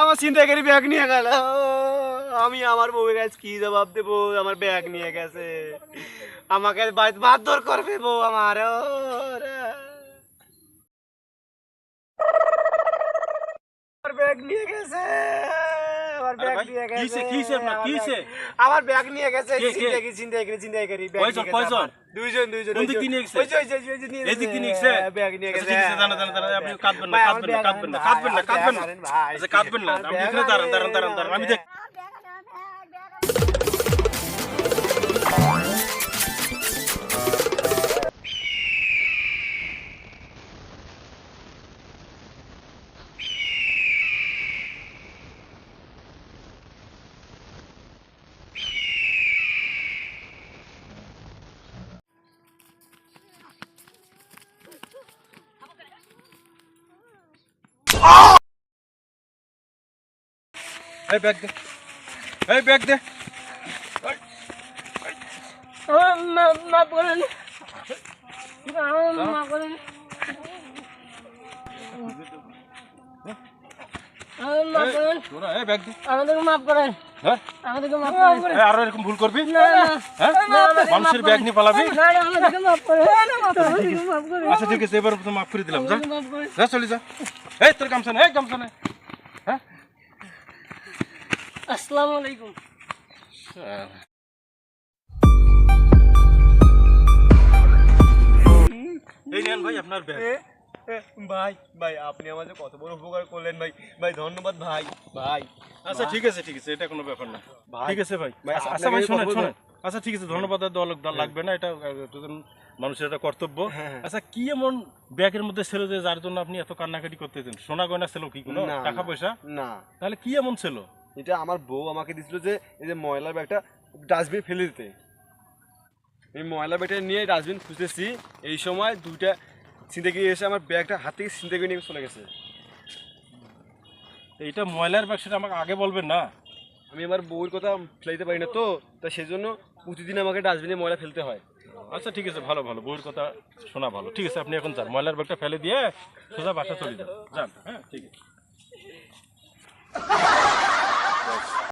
আমার চিন্তা করি ব্যাগ নিয়ে গেল। আমি আমার বউয়ের কাছে কি জবাব দেবো? আমার ব্যাগ নিয়ে গেছে। আমাকে বাড়িতে মারধর করবে বউ আমার ব্যাগ নিয়ে গেছে। আমার ব্যাগ নিয়ে গেছে কিসে- কিসে? আমার ব্যাগ- নিয়ে গেছে কে- কে? চিন্তা করি চিন্তা কয়জন, কয়জন? দুইজন দুইজন কোন দিক দিয়ে নিয়ে গেছে? ওই যে- ওই যে- নিয়ে এই দিক দিয়ে নিয়ে গেছে। গেছে? ব্যাগ নিয়ে গেছে ঠিক দাঁড়ান, দাঁড়ান, দাঁড়ান, আপনি কাঁদবেন না, কাঁদবেন না, কাঁদবেন না, কাঁদবেন না, কাঁদবেন না। ব্যাগ আনেন, ভাই। আচ্ছা, কাঁদবেন না, আপনি এখানে দাঁড়ান, দাঁড়ান, দাঁড়ান, দাঁড়ান, আমি দেখ- এই ব্যাগ দে। এই ব্যাগ দে। হ্যাঁ? আমাদেরকে মাফ করেন। এই, আরও এরকম ভুল করবি? না না। হ্যাঁ? মানুষের ব্যাগ নিয়ে পালাবি? করেন। আচ্ছা ঠিক আছে এবার মাফ করে দিলাম যা। চলে যা। এই তোর গামছা নে এই গামছা নে হ্যাঁ? আসসালামু আলাইকুম। এই নেন ভাই আপনার ব্যাগ। ভাই ভাই আপনি আমাদের কত বড় উপকার করলেন ভাই। ভাই ধন্যবাদ ভাই। ভাই আচ্ছা ঠিক আছে ঠিক আছে এটা কোনো ব্যাপার না। ঠিক আছে ভাই। আচ্ছা, ভাই শোনেন শোনেন। আচ্ছা ঠিক আছে ধন্যবাদ দেওয়া লাগবে না এটা দুজন মানুষের একটা কর্তব্য। হ্যাঁ, হ্যাঁ। আচ্ছা কি এমন ব্যাগের মধ্যে ছিল যে যার জন্য আপনি এত কান্নাকাটি করতেছেন? সোনা গয়না ছিল কি কোনো? না, টাকা পয়সা? না। তাহলে কি এমন ছিল? এটা আমার বউ আমাকে দিছিল যে এই যে ময়লার ব্যাগটা ডাস্টবিন ফেলে দিতে। এই ময়লা ব্যাগটা নিয়ে ডাস্টবিন খুঁজতেছি এই সময় দুইটা ছিনতাই এসে আমার ব্যাগটা হাত থেকে ছিনতাই নিয়ে চলে গেছে। এইটা ময়লার ব্যাগ সেটা আমাকে আগে বলবেন না? আমি আমার বউয়ের কথা ফেলাইতে পারি না তো তা সেজন্য প্রতিদিন আমাকে ডাস্টবিনে ময়লা ফেলতে হয়। আচ্ছা ঠিক আছে ভালো ভালো বইয়ের কথা শোনা ভালো। ঠিক আছে আপনি এখন যান ময়লার ব্যাগটা ফেলে দিয়ে সোজা বাসা চলে যান। যান হ্যাঁ ঠিক আছে।